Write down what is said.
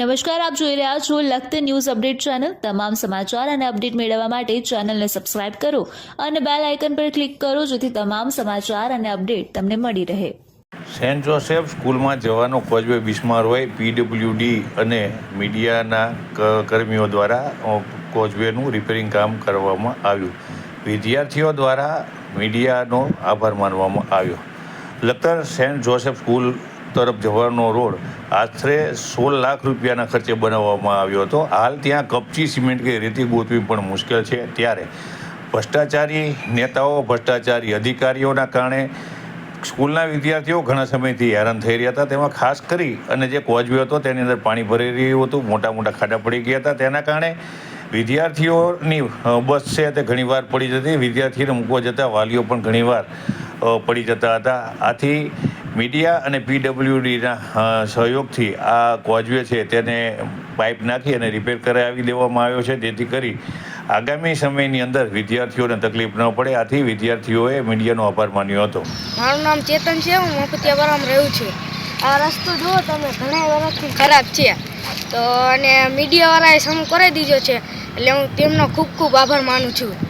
નમસ્કાર આપ જોઈ રહ્યા છો લખત ન્યૂઝ અપડેટ ચેનલ. તમામ સમાચાર અને અપડેટ મેળવવા માટે ચેનલને સબસ્ક્રાઇબ કરો અને બેલ આઇકન પર ક્લિક કરો જેથી તમામ સમાચાર અને અપડેટ તમને મળી રહે. સેન્ટ જોસેફ સ્કૂલમાં જવાનો કોઝવે બિસ્માર હોય પીડબ્લ્યુડી અને મીડિયાના કર્મીઓ દ્વારા અ, કોઝવેનું રિપેરિંગ કામ કરવામાં આવ્યું. વિદ્યાર્થીઓ દ્વારા મીડિયાનો આભાર માનવામાં આવ્યો. લખતર સેન્ટ જોસેફ સ્કૂલ તરફ જવાનો રોડ આશરે સોળ લાખ રૂપિયાના ખર્ચે બનાવવામાં આવ્યો હતો. હાલ ત્યાં કપચી, સિમેન્ટ કે રેતી ગોતવી પણ મુશ્કેલ છે. ત્યારે ભ્રષ્ટાચારી નેતાઓ, ભ્રષ્ટાચારી અધિકારીઓના કારણે સ્કૂલના વિદ્યાર્થીઓ ઘણા સમયથી હેરાન થઈ રહ્યા હતા. તેમાં ખાસ કરી અને જે કોઝવે હતો તેની અંદર પાણી ભરાઈ રહ્યું હતું. મોટા મોટા ખાડા પડી ગયા હતા. તેના કારણે વિદ્યાર્થીઓની બસ છે તે ઘણીવાર પડી જતી. વિદ્યાર્થીને મૂકવા જતાં વાલીઓ પણ ઘણીવાર પડી જતા હતા. આથી મીડિયા અને પીડબ્લ્યુડીના સહયોગથી આ કોઝવે છે તેને પાઇપ નાખી અને રિપેર કરાવી દેવામાં આવ્યો છે. જેથી કરી આગામી સમયની અંદર વિદ્યાર્થીઓને તકલીફ ન પડે. આથી વિદ્યાર્થીઓએ મીડિયાનો આભાર માન્યો હતો. મારું નામ ચેતન છે. હું મફતિયાવાળામાં રહ્યું છું. આ રસ્તો જુઓ તમે, ઘણા વર્ષથી ખરાબ છે. તો અને મીડિયાવાળાએ સમ કરાવી દીધો છે. એટલે હું તેમનો ખૂબ ખૂબ આભાર માનું છું.